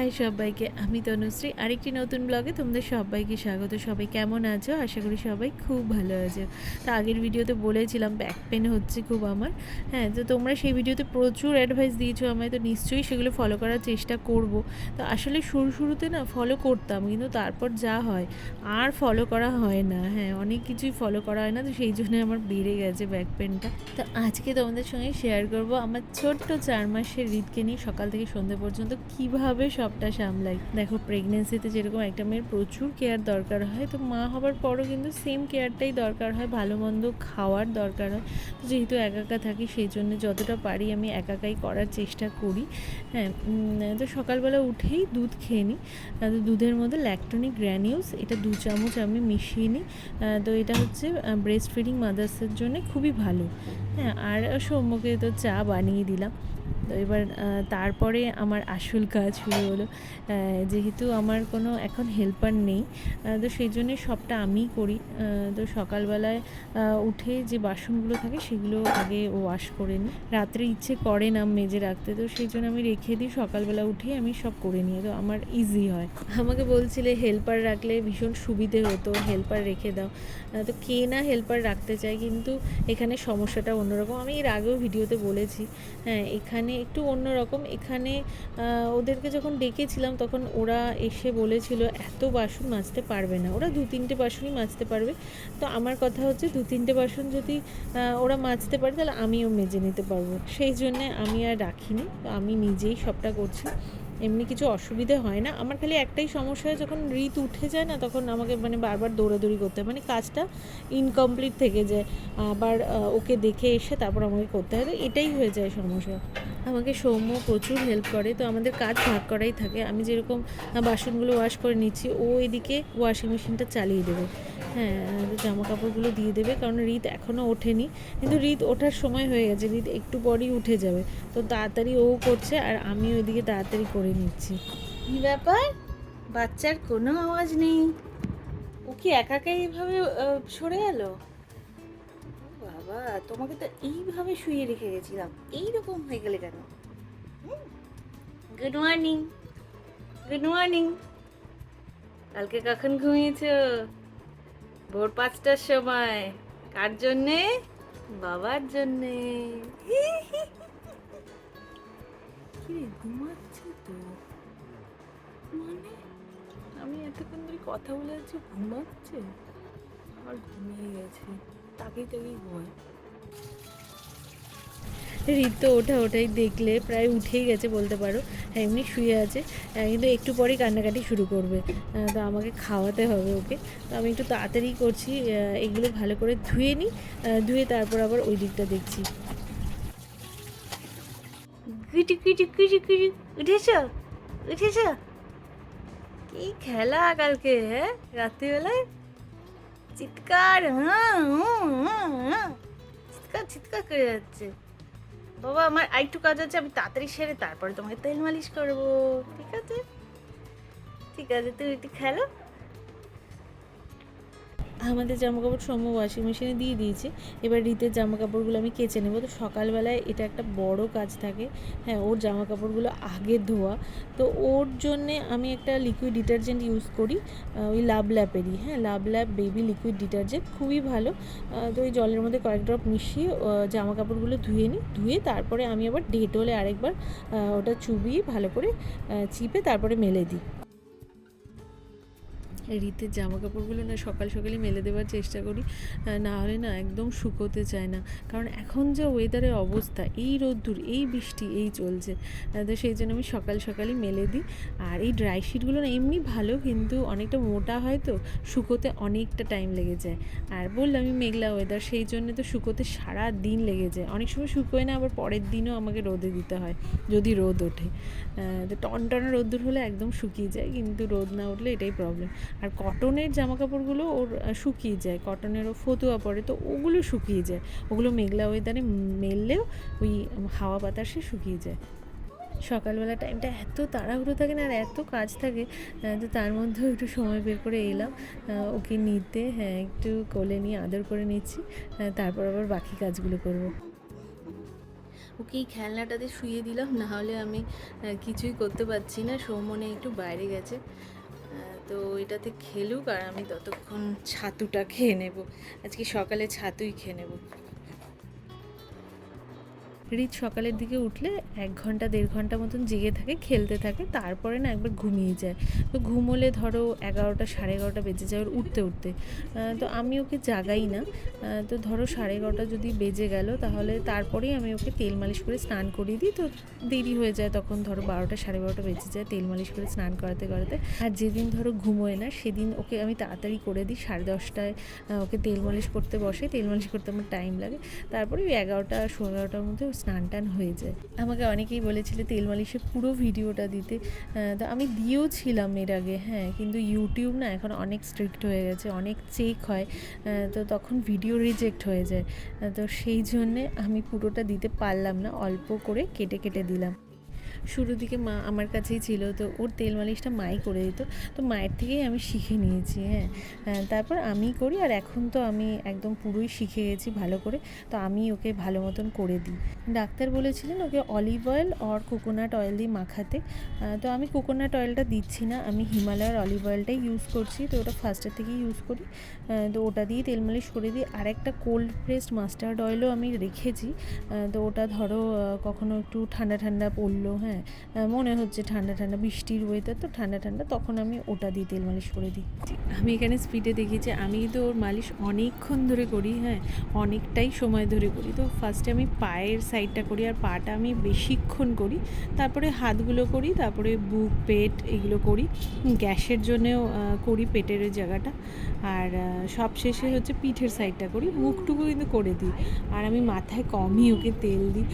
High সবাইকে, আমি তনুশ্রী। আরেকটি নতুন ব্লগে তোমাদের সবাইকে স্বাগত। সবাই কেমন আছো? আশা করি সবাই খুব ভালো আছো। তো আগের ভিডিওতে বলেছিলাম ব্যাক পেন হচ্ছে খুব আমার। হ্যাঁ তো তোমরা সেই ভিডিওতে প্রচুর অ্যাডভাইস দিয়েছ আমায়, তো নিশ্চয়ই সেগুলো ফলো করার চেষ্টা করব। তো আসলে শুরু, শুরুতে না ফলো করতাম, কিন্তু তারপর যা হয়, আর ফলো করা হয় না। হ্যাঁ অনেক কিছুই ফলো করা হয় না, তো সেই জন্য আমার বেড়ে গেছে ব্যাক পেনটা তো আজকে তোমাদের সঙ্গে শেয়ার করব আমার ছোট্ট চার মাসের হৃদকে নিয়ে সকাল থেকে সন্ধ্যে পর্যন্ত কীভাবে সবটা সামলাই। দেখো প্রেগনেন্সিতে যেরকম একটা মেয়ের প্রচুর কেয়ার দরকার হয়, তো মা হবার পরও কিন্তু সেম কেয়ারটাই দরকার হয়, ভালো মন্দ খাওয়ার দরকার হয়। তো যেহেতু একা একা থাকি, সেই জন্য যতটা পারি আমি একাকাই করার চেষ্টা করি। হ্যাঁ তো সকালবেলা উঠেই দুধ খেয়ে নিই। তো দুধের মধ্যে ল্যাকটনিক গ্র্যানিউলস এটা দু চামচ আমি মিশিয়ে নিই। তো এটা হচ্ছে ব্রেস্ট ফিডিং মাদার্সের জন্য খুবই ভালো। হ্যাঁ আর সৌম্যকে তো চা বানিয়ে দিলাম। তো এবার তারপরে আমার আসল কাজ শুরু হলো। যেহেতু আমার কোনো এখন হেল্পার নেই তো সেই জন্যে সবটা আমিই করি। তো সকালবেলায় উঠে যে বাসনগুলো থাকে সেগুলো আগে ওয়াশ করে নিই। রাত্রে ইচ্ছে করে না মেজে রাখতে, তো সেই জন্য আমি রেখে দিই। সকালবেলা উঠেই আমি সব করে নিই, তো আমার ইজি হয়। আমাকে বলছিলে হেল্পার রাখলে ভীষণ সুবিধে হতো হেল্পার রেখে দাও। তো কে না হেল্পার রাখতে চায়, কিন্তু এখানে সমস্যাটা অন্যরকম। আমি এর আগেও ভিডিওতে বলেছি হ্যাঁ এখানে একটু অন্যরকম। এখানে ওদেরকে যখন ডেকেছিলাম, তখন ওরা এসে বলেছিল, এত বাসন মাজতে পারবে না। ওরা দু তিনটে বাসনই মাজতে পারবে। তো আমার কথা হচ্ছে, দু তিনটে বাসন যদি ওরা মাজতে পারে, তাহলে আমিও মেজে নিতে পারব। সেই জন্যে আমি আর রাখিনি। তো আমি নিজেই সবটা করছি। এমনি কিছু অসুবিধে হয় না। আমার খালি একটাই সমস্যা হয়, যখন ঋত উঠে যায় না, তখন আমাকে মানে বারবার দৌড়াদৌড়ি করতে হয়। মানে কাজটা ইনকমপ্লিট থেকে যায়। আবার ওকে দেখে এসে তারপর আমাকে করতে হয়। তো এটাই হয়ে যায় সমস্যা। আমাকে সৌম্য প্রচুর হেল্প করে, তো আমাদের কাজ ভাগ করাই থাকে। আমি যেরকম বাসনগুলো ওয়াশ করে নিচ্ছি, ও এদিকে ওয়াশিং মেশিনটা চালিয়ে দেবে। হ্যাঁ জামা কাপড়গুলো দিয়ে দেবে, কারণ রিত এখনও ওঠেনি। কিন্তু রিত ওঠার সময় হয়ে গেছে, রিত একটু পরই উঠে যাবে। তো তাড়াতাড়ি ও করছে, আর আমি ওইদিকে তাড়াতাড়ি করে নিচ্ছি। কি ব্যাপার? বাচ্চার কোনো আওয়াজ নেই। ও কি একাকাই এইভাবে সরে গেল বাবা, তোমাকে তো এইভাবে শুয়ে রেখে গেছিলাম। এইরকম হয়ে গেলে কেন? গুড মর্নিং গুড মর্নিং কালকে কখন ঘুমিয়েছ? ভোর পাঁচটার সময়। কার জন্যে? বাবার জন্যে। তো? মানে আমি এতক্ষণ ধরে কথা বলে যাচ্ছি, ঘুমাচ্ছে? আর ঘুমিয়ে গেছে। তাকেই তাকেই ঘুমায় রিত তো ওঠা ওঠাই দেখলে প্রায় উঠেই গেছে বলতে পারো। হ্যাঁ এমনি শুয়ে আছে। কিন্তু একটু পরেই কান্নাকাটি শুরু করবে। তো আমাকে খাওয়াতে হবে ওকে। তো আমি একটু তাড়াতাড়ি করছি। এগুলো ভালো করে ধুয়ে নিই। ধুয়ে তারপর আবার ওই দিকটা দেখছি। কিটি কিটি কিটি কিটি উঠেছ? উঠেছ? কি খেলা কালকে হ্যাঁ? রাত্রিবেলায়? চিৎকার। চিৎকার চিৎকার করে যাচ্ছে। বাবা, আমার আরেকটু কাজ আছে, আমি তাড়াতাড়ি সেরে তারপরে তোমাকে তেল মালিশ করব। ঠিক আছে? ঠিক আছে, তুমি একটু খেলো। আমাদের জামা কাপড় সৌম্য ওয়াশিং মেশিনে দিয়ে দিয়েছে। এবার রীতের জামা কাপড়গুলো আমি কেচে নেব। তো সকালবেলায় এটা একটা বড় কাজ থাকে। হ্যাঁ ওর জামা কাপড়গুলো আগে ধোয়া। তো ওর জন্যে আমি একটা লিকুইড ডিটারজেন্ট ইউজ করি ওই লাভ ল্যাপেরই হ্যাঁ Love Lap baby liquid detergent খুবই ভালো। তো ওই জলের মধ্যে কয়েক ড্রপ মিশিয়ে জামা কাপড়গুলো ধুয়ে নিই। ধুয়ে তারপরে আমি আবার ডেটলে আরেকবার ওটা চুবিয়ে ভালো করে চিপে তারপরে মেলে দিই। রীতের জামা কাপড়গুলো না সকাল সকালই মেলে দেওয়ার চেষ্টা করি। না হলে না একদম শুকোতে চায় না। কারণ এখন যা ওয়েদারের অবস্থা, এই রোদ্দুর, এই বৃষ্টি, এই চলছে। তো সেই জন্য আমি সকাল সকালই মেলে দিই। আর এই ড্রাই শিটগুলো না এমনি ভালো, কিন্তু অনেকটা মোটা হয় তো, শুকোতে অনেকটা টাইম লেগে যায়। আর বললাম আমি মেঘলা ওয়েদার সেই জন্য তো শুকোতে সারা দিন লেগে যায়। অনেক সময় শুকোয় না, আবার পরের দিনও আমাকে রোদে দিতে হয়, যদি রোদ ওঠে। তো টনটনে রোদ্দুর হলে একদম শুকিয়ে যায়, কিন্তু রোদ না উঠলে এটাই প্রবলেম আর কটনের জামা কাপড়গুলো ওর শুকিয়ে যায়। কটনেরও ফতুয়া পড়ে তো ওগুলো শুকিয়ে যায়। ওগুলো মেঘলা ওয়েদারে মেললেও ওই হাওয়া বাতাসে শুকিয়ে যায়। সকালবেলা টাইমটা এত তাড়াহুড়ো থাকে না, আর এত কাজ থাকে তো তার মধ্যেও একটু সময় বের করে এলাম। ওকে নিতে হ্যাঁ একটু কোলে নিয়ে আদর করে নিচ্ছি তারপর আবার বাকি কাজগুলো করব। ওকে এই খেলনাটাতে শুয়ে দিলাম, না হলে আমি কিছুই করতে পারছি না। সৌমনে একটু বাইরে গেছে। তো এটাতে খেলুক আর আমি ততক্ষণ ছাতুটা খেয়ে নেব। আজকে সকালে ছাতুই খেয়ে নেব। রিত সকালের দিকে উঠলে এক ঘণ্টা, দেড় ঘণ্টা মতন জেগে থাকে, খেলতে থাকে, তারপরে না একবার ঘুমিয়ে যায়। তো ঘুমোলে ধরো এগারোটা, সাড়ে এগারোটা বেজে যায় ওর উঠতে উঠতে। তো আমি ওকে জাগাই না। তো ধরো সাড়ে এগারোটা যদি বেজে গেল, তাহলে তারপরেই আমি ওকে তেল মালিশ করে স্নান করিয়ে দিই। তো দেরি হয়ে যায় তখন ধরো বারোটা, সাড়ে বারোটা বেজে যায় তেল মালিশ করে স্নান করাতে করাতে। আর যেদিন ধরো ঘুমোয় না, সেদিন ওকে আমি তাড়াতাড়ি করে দিই। সাড়ে দশটায় ওকে তেল মালিশ করতে বসে। তেল মালিশ করতে আমার টাইম লাগে। তারপরে ওই এগারোটা, সোয়া এগারোটার মধ্যে স্নান টান হয়ে যায়। আমাকে অনেকেই বলেছিল, তেল মালিশে পুরো ভিডিওটা দিতে। তো আমি দিয়েও ছিলাম এর আগে হ্যাঁ কিন্তু ইউটিউব না এখন অনেক স্ট্রিক্ট হয়ে গেছে, অনেক চেক হয় তো তখন ভিডিও রিজেক্ট হয়ে যায়। তো সেই জন্যে আমি পুরোটা দিতে পারলাম না, অল্প করে কেটে কেটে দিলাম। শুরুর দিকে মা আমার কাছেই ছিল তো ওর তেল মালিশটা মাই করে দিত। তো মায়ের থেকেই আমি শিখে নিয়েছি হ্যাঁ। আহ, তারপর আমি করি আর এখন তো আমি একদম পুরোই শিখে গেছি ভালো করে তো আমি ওকে ভালো মতন করে দিই। ডাক্তার বলেছিলেন ওকে অলিভ অয়েল আর কোকোনাট অয়েল দিয়ে মাখাতে। তো আমি কোকোনাট অয়েলটা দিচ্ছি না আমি হিমালয়ার অলিভ অয়েলটাই ইউজ করছি তো ওটা ফার্স্টের থেকেই ইউজ করি। তো ওটা দিয়ে তেল মালিশ করে দিই। আর একটা কোল্ড প্রেসড মাস্টার্ড অয়েলও আমি রেখেছি তো ওটা ধরো কখনো একটু ঠান্ডা ঠান্ডা পড়ল হ্যাঁ। আহ, মনে হচ্ছে ঠান্ডা ঠান্ডা বৃষ্টির ওয়েদার তো ঠান্ডা ঠান্ডা তখন আমি ওটা দিয়ে তেল মালিশ করে দিই। আমি এখানে স্পিডে দেখিয়েছি আমি কিন্তু ওর মালিশ অনেকক্ষণ ধরে করি হ্যাঁ অনেকটাই সময় ধরে করি। তো ফার্স্টে আমি পায়ের সাইডটা করি আর পাটা আমি বেশিক্ষণ করি তারপরে হাতগুলো করি তারপরে বুক পেট এগুলো করি গ্যাসের জন্যেও করি পেটের জায়গাটা। আর সব শেষে হচ্ছে পিঠের সাইডটা করি মুখটুকু কিন্তু করে দিই। আর আমি মাথায় কমই ওকে তেল দিই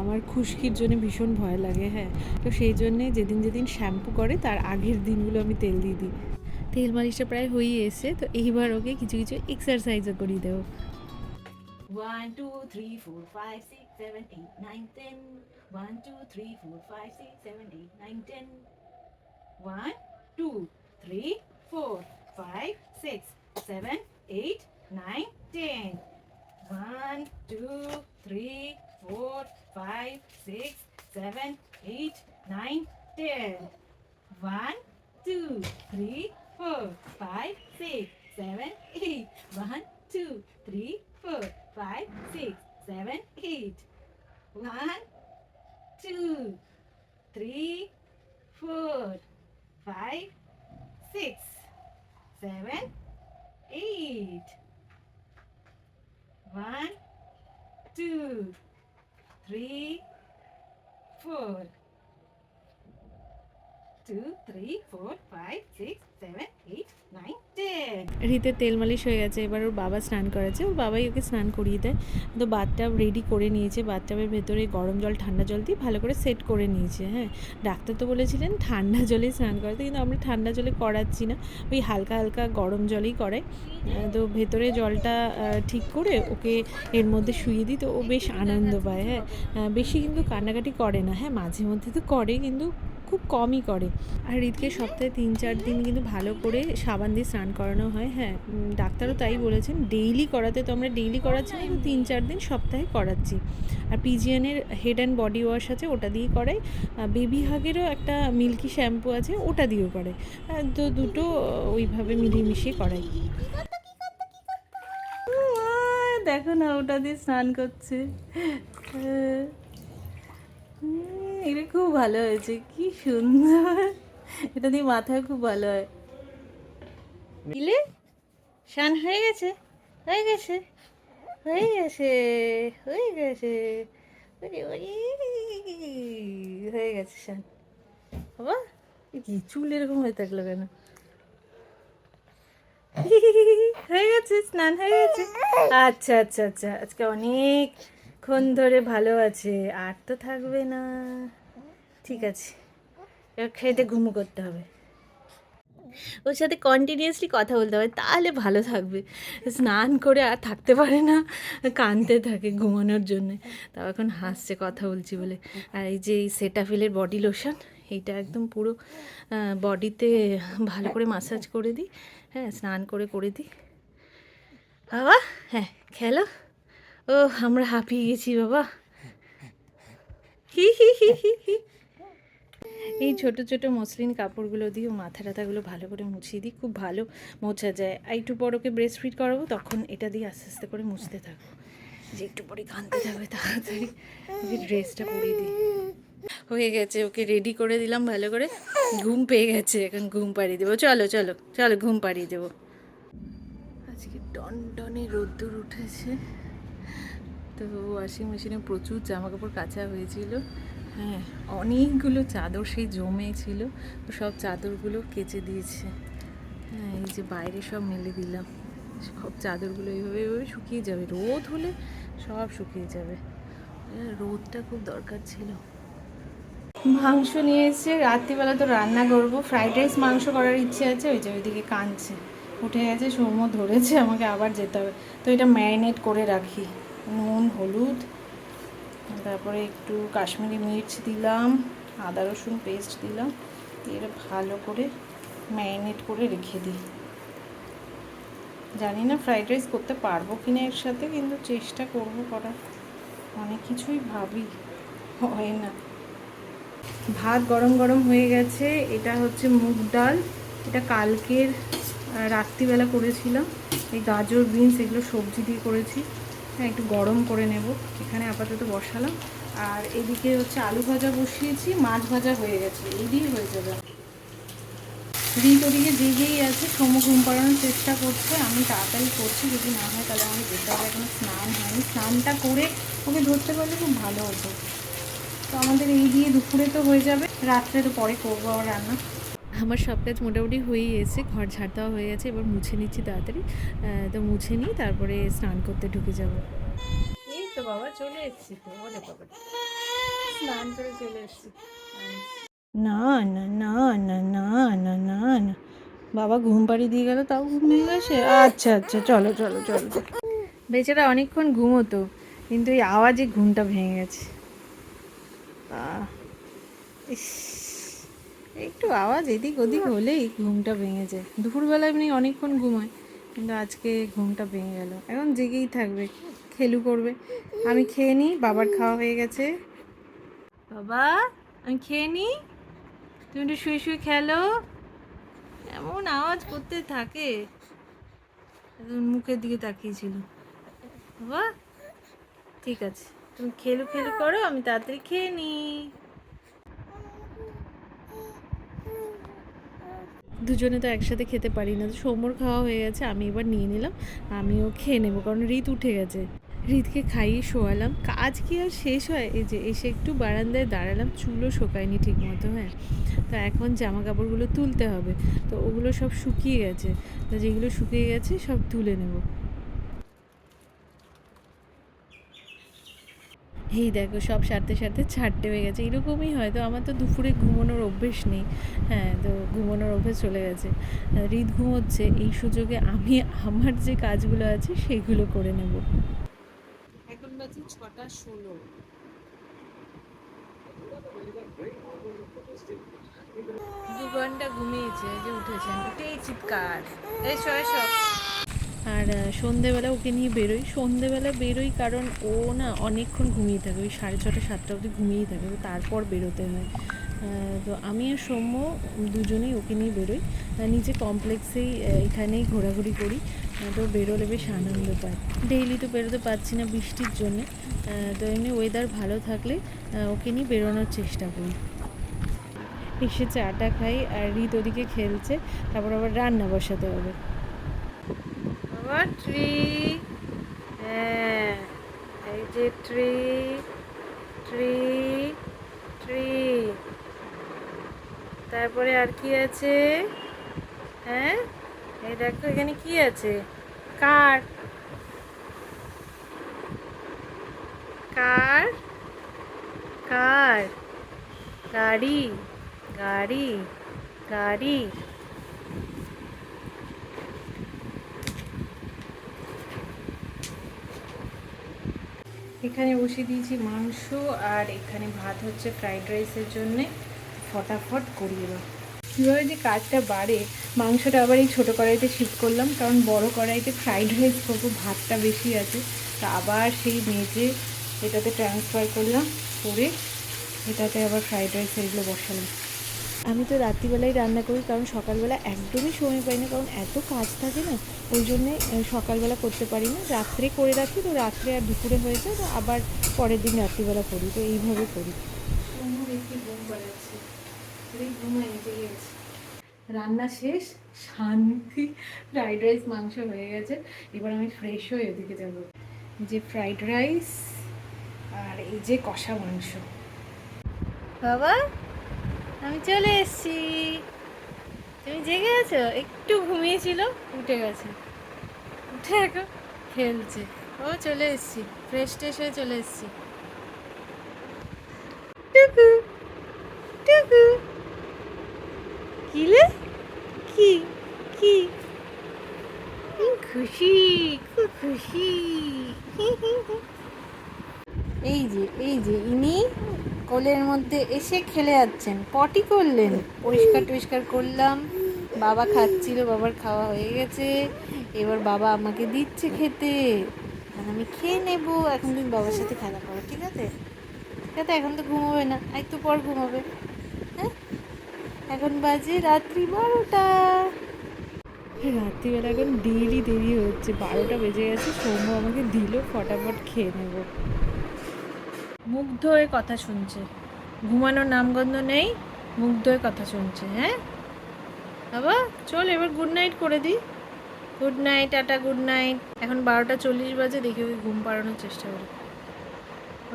আমার খুশকির জন্য ভীষণ ভয় লাগে হ্যাঁ। হ্যাঁ তো সেই জন্যে যেদিন যেদিন শ্যাম্পু করে তার আগের দিনগুলো আমি তেল দিয়ে দিই। তেল মালিশটা প্রায় হয়েই এসে তো এইবার ওকে কিছু কিছু এক্সারসাইজও করি দেবো। One two three four five six seven eight nine ten one two three four five six seven eight nine ten one two three four five six seven eight nine ten one two three four five six seven, eight, nine, ten. One, two, three, four, five, six, seven, eight. One, two, three, four, five, six, seven, eight. One, two, three, four, five, six, seven, eight. One, two, three, food. রীতের তেল মালিশ হয়ে গেছে, এবার ওর বাবা স্নান করাচ্ছে ওর বাবাই ওকে স্নান করিয়ে দেয়। তো বাথটাব রেডি করে নিয়েছে। বাথটাবের ভেতরে গরম জল, ঠান্ডা জল দিয়ে ভালো করে সেট করে নিয়েছে হ্যাঁ। ডাক্তার তো বলেছিলেন ঠান্ডা জলে স্নান করাতে, কিন্তু আমরা ঠান্ডা জলে করাচ্ছি না। ওই হালকা হালকা গরম জলেই করাই তো ভেতরে জলটা ঠিক করে ওকে এর মধ্যে শুয়ে দিই, তো ও বেশ আনন্দ পায় হ্যাঁ। বেশি কিন্তু কান্নাকাটি করে না হ্যাঁ। মাঝে মধ্যে তো করে, কিন্তু খুব কমই করে। আর রিতকে সপ্তাহে তিন চার দিন কিন্তু ভালো করে সাবান দিয়ে স্নান করানো হয় হ্যাঁ। ডাক্তারও তাই বলেছেন ডেইলি করাতে তো আমরা ডেইলি করাচ্ছি না তিন চার দিন সপ্তাহে করাচ্ছি। আর পিজিএনের হেড অ্যান্ড বডি ওয়াশ আছে ওটা দিয়ে করাই। বেবি হাগেরও একটা মিল্কি শ্যাম্পু আছে ওটা দিয়েও আহ, তো দুটো ওইভাবে মিলিয়ে মিশিয়ে করাই। দেখো না ওটা দিয়ে স্নান করছে। এটা খুব ভালো হয়েছে, কি সুন্দর। এটা দিয়ে মাথায় খুব ভালো হয়। দিলে? শান হয়ে গেছে? হয়ে গেছে? হয়ে গেছে হয়ে গেছে। হয়ে গেছে শান বাবা কি চুল এরকম হয়ে থাকল কেন? হয়ে গেছে, স্নান হয়ে গেছে। আচ্ছা আচ্ছা আচ্ছা আজকে অনেকক্ষণ ধরে ভালো আছে, আর তো থাকবে না। ঠিক আছে, এবার খেতে ঘুমু করতে হবে। ওর সাথে কন্টিনিউয়াসলি কথা বলতে হবে, তাহলে ভালো থাকবে। স্নান করে আর থাকতে পারে না কানতে থাকে ঘুমানোর জন্যে। তাও এখন হাসছে, কথা বলছি বলে। আর এই যে এই সেটাফিলের বডি লোশন এইটা একদম পুরো বডিতে ভালো করে মাসাজ করে দিই। হ্যাঁ স্নান করে করে দিই। বাবা হ্যাঁ খেলো। ও আমরা হাঁপিয়ে গেছি বাবা। হি হি হি হি হি। এই ছোট ছোট মসলিন কাপড়গুলো দিয়ে মাথা টাথাগুলো ভালো করে মুছিয়ে দিই, খুব ভালো মোছা যায়। আর একটু পর ওকে ব্রেস্ট ফিট করাবো, তখন এটা দিয়ে আস্তে আস্তে করে মুছতে থাকব। যে একটু পরে কাঁদতে যাবে, তাড়াতাড়ি ওকে ড্রেসটা পরিয়ে দিই। হয়ে গেছে, ওকে রেডি করে দিলাম ভালো করে। ঘুম পেয়ে গেছে, এখন ঘুম পাড়িয়ে দেবো। চলো চলো চলো, ঘুম পাড়িয়ে দেবো। আজকে টন টনে রোদ্দুর উঠেছে। তো ওয়াশিং মেশিনে প্রচুর জামা কাপড় কাচা হয়েছিল। হ্যাঁ অনেকগুলো চাদর সেই জমে ছিল। তো সব চাদরগুলো কেচে দিয়েছে। হ্যাঁ এই যে বাইরে সব মেলে দিলাম। সব চাদরগুলো এইভাবে এইভাবে শুকিয়ে যাবে। রোদ হলে সব শুকিয়ে যাবে। হ্যাঁ, রোদটা খুব দরকার ছিল। মাংস নিয়ে এসে রাত্রিবেলা তো রান্না করব। ফ্রাইড রাইস মাংস করার ইচ্ছে আছে। ওই যে ওইদিকে কাঁদছে। উঠে গেছে সৌম্য ধরেছে আমাকে আবার যেতে হবে। তো এটা ম্যারিনেট করে রাখি। নুন, হলুদ, তারপরে একটু কাশ্মীরি মির্চ দিলাম, আদা রসুন পেস্ট দিলাম, দিয়ে ভালো করে ম্যারিনেট করে রেখে দিই। জানি না ফ্রাইড রাইস করতে পারব কি না এর সাথে, কিন্তু চেষ্টা করব করার। অনেক কিছুই ভাবি, হয় না। ভাত গরম গরম হয়ে গেছে, এটা হচ্ছে মুগ ডাল। এটা কালকের রাত্রিবেলা করেছিলাম। এই গাজর, বিনস, এগুলো সবজি দিয়ে করেছি। হ্যাঁ একটু গরম করে নেব। এখানে আপাতত বসালাম। আর এদিকে হচ্ছে আলু ভাজা বসিয়েছি, মাছ ভাজা হয়ে গেছে। এই দিয়ে হয়ে যাবে। রিত ওদিকে জেগেই আছে, সমু ঘুম পাড়ানোর চেষ্টা করছে। আমি তাড়াতাড়ি করছি, যদি না হয় তাহলে আমাকে যেতে হবে এখনও স্নান হয়নি। স্নানটা করে ওকে ধরতে পারলে খুব ভালো হতো। তো আমাদের এই দিয়ে দুপুরে তো হয়ে যাবে। রাত্রে তো পরে করব আবার রান্না। আমার সব কাজ মোটামুটি হয়েই এসে ঘর ঝাড় দেওয়া হয়ে গেছে এবার মুছে নিচ্ছি তাড়াতাড়ি। তো মুছে নিই তারপরে স্নান করতে ঢুকে যাব। এই তো বাবা চলে এসেছি তো ওরে বাবা স্নান করে চলে এসেছি। না না না না না না না না। বাবা ঘুম পাড়ি দিয়ে গেল তাও ঘুম ভেঙে গেছে আচ্ছা আচ্ছা চলো চলো চলো। বেচারা অনেকক্ষণ ঘুমোতো কিন্তু এই আওয়াজে ঘুমটা ভেঙে গেছে। আহ, ইস, একটু আওয়াজ এদিক ওদিক হলেই ঘুমটা ভেঙে যায়। দুপুরবেলা এমনি অনেকক্ষণ ঘুমায়, কিন্তু আজকে ঘুমটা ভেঙে গেল। এখন জেগেই থাকবে, খেলু করবে। আমি খেয়ে নিই, বাবার খাওয়া হয়ে গেছে। বাবা, আমি খেয়ে নিই? তুমি একটু শুয়ে শুয়ে খেলো। এমন আওয়াজ করতে থাকে। মুখের দিকে তাকিয়েছিল। বাবা, ঠিক আছে। তুমি খেলু খেলু করো, আমি তাড়াতাড়ি খেয়ে নিই। দুজনে তো একসাথে খেতে পারি না। তো সৌম্যর খাওয়া হয়ে গেছে, আমি এবার নিয়ে নিলাম, আমিও খেয়ে নেব, কারণ রিত উঠে গেছে। রিতকে খাইয়ে শোয়ালাম। কাজ কি আর শেষ হয়? এই যে এসে একটু বারান্দায় দাঁড়ালাম, চুলও শোকায়নি ঠিক মতো হ্যাঁ। তো এখন জামা কাপড়গুলো তুলতে হবে। তো ওগুলো সব শুকিয়ে গেছে। তো যেগুলো শুকিয়ে গেছে সব তুলে নেব। এই দেখো, সব সারতে সারতে ছাড়তে হয়ে গেছে। এরকমই হয়, তো আমার তো দুপুরে ঘুমানোর অভ্যেস নেই। হ্যাঁ তো ঘুমানোর অভ্যেস চলে গেছে। হৃদ ঘুমোচ্ছে, এই সুযোগে আমি আমার যে কাজগুলো আছে সেগুলো করে নেব। এখন বাজে ছটা ষোলো। দু ঘণ্টা ঘুমিয়েছে যে উঠেছেন উঠেই চিৎকার। এসো এসো আর সন্ধেবেলা ওকে নিয়ে বেরোই। সন্ধেবেলা বেরোই কারণ ও না অনেকক্ষণ ঘুমিয়ে থাকে। ওই সাড়ে ছটা, সাতটা অবধি ঘুমিয়েই থাকে। তো তারপর বেরোতে হয়। তো আমি আর সৌম্য দুজনেই ওকে নিয়ে বেরোই। নিজে কমপ্লেক্সেই এখানেই ঘোরাঘুরি করি। তো বেরোলে বেশ আনন্দ পায় ডেইলি তো বেরোতে পারছি না বৃষ্টির জন্যে। তো এমনি ওয়েদার ভালো থাকলে ওকে নিয়ে বেরোনোর চেষ্টা করি। এসে চাটা খাই আর রিত ওদিকে খেলছে। তারপর আবার রান্না বসাতে হবে। বাবা ট্রি হ্যাঁ এই যে ট্রি ট্রি ট্রি তারপরে আর কি আছে? হ্যাঁ? এই দেখো, এখানে কি আছে? কার? কার? কার? গাড়ি। গাড়ি। গাড়ি। এখানে বসিয়ে দিয়েছি মাংস আর এখানে ভাত হচ্ছে ফ্রাইড রাইসের জন্যে। ফটাফট করিয়ে দাও কীভাবে যে কাজটা বাড়ে, মাংসটা আবার এই ছোটো কড়াইতে শিফট করলাম, কারণ বড় কড়াইতে ফ্রাইড রাইস করব, ভাতটা বেশি আছে। তা আবার সেই মেজে এটাতে ট্রান্সফার করলাম, করে এটাতে আবার ফ্রাইড রাইস এগুলো বসালাম। আমি তো রাত্রিবেলায় রান্না করি কারণ সকালবেলা একদমই সময় পাই না কারণ এত কাজ থাকে না ওই জন্যে সকালবেলা করতে পারি না। রাত্রে করে রাখি তো রাত্রে আর দুপুরে হয়ে যায় তো আবার পরের দিন রাত্রিবেলা করি তো এইভাবে করি। রান্না শেষ শান্তি ফ্রাইড রাইস মাংস হয়ে গেছে এবার আমি ফ্রেশ হয়ে ওদিকে যাব। যে ফ্রাইড রাইস আর এই যে কষা মাংস। বাবা আমি চলে এসেছি। তুমি জেগে আছো? একটু ঘুমিয়েছিল, উঠে গেছে। উঠে এখন খেলছে। ও চলে এসেছি ফ্রেশ ট্রেশ হয়ে চলে এসেছি। টুকু টুকু। কিলে কি কি? খুশি খুব খুশি। এই যে এই যে, ইনি কোলের মধ্যে এসে খেলে যাচ্ছেন। পটি করলেন। পরিষ্কার টরিষ্কার করলাম। বাবা খাচ্ছিল, বাবার খাওয়া হয়ে গেছে। এবার বাবা আমাকে দিচ্ছে খেতে। আমি খেয়ে নেব। এখন তুমি বাবার সাথে খেলা করো, ঠিক আছে? ঠিক আছে এখন তো ঘুমাবে না। একটু পর ঘুমাবে। হ্যাঁ? এখন বাজে রাত্রি বারোটা। রাত্রিবেলা এখন ডেইলি দেরি হচ্ছে। বারোটা বেজে গেছে। সৌম্য আমাকে দিল, ফটাফট খেয়ে নেব। মুগ্ধ হয়ে কথা শুনছে। ঘুমানোর নামগন্ধ নেই, মুগ্ধ হয়ে কথা শুনছে হ্যাঁ? বাবা, চল এবার গুড নাইট করে দিই। Good night tata good night এখন বারোটা চল্লিশ বাজে, দেখি ওকে ঘুম পাড়ানোর চেষ্টা করি।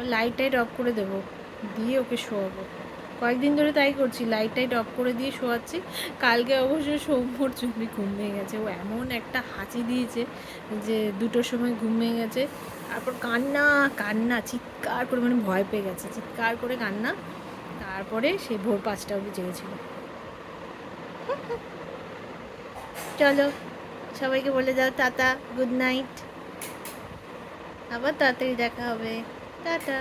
লাইট টাইট অফ করে দেবো। দিয়ে ওকে শোয়াবো। কয়েকদিন ধরে তাই করছি লাইট টাইট অফ করে দিয়ে শোয়াচ্ছি। কালকে অবশ্য সৌম্যর চুপি ঘুম ভেঙে গেছে। ও এমন একটা হাঁচি দিয়েছে যে দুটোর সময় ঘুম ভেঙে গেছে। তারপর কান্না কান্না, চিৎকার করে মানে ভয় পেয়ে গেছে। চিৎকার করে কান্না। তারপরে সে ভোর পাঁচটা অবধি জেগেছিল চলো, সবাইকে বলে দাও টাটা গুড নাইট আবার তাড়াতাড়ি দেখা হবে। টাটা।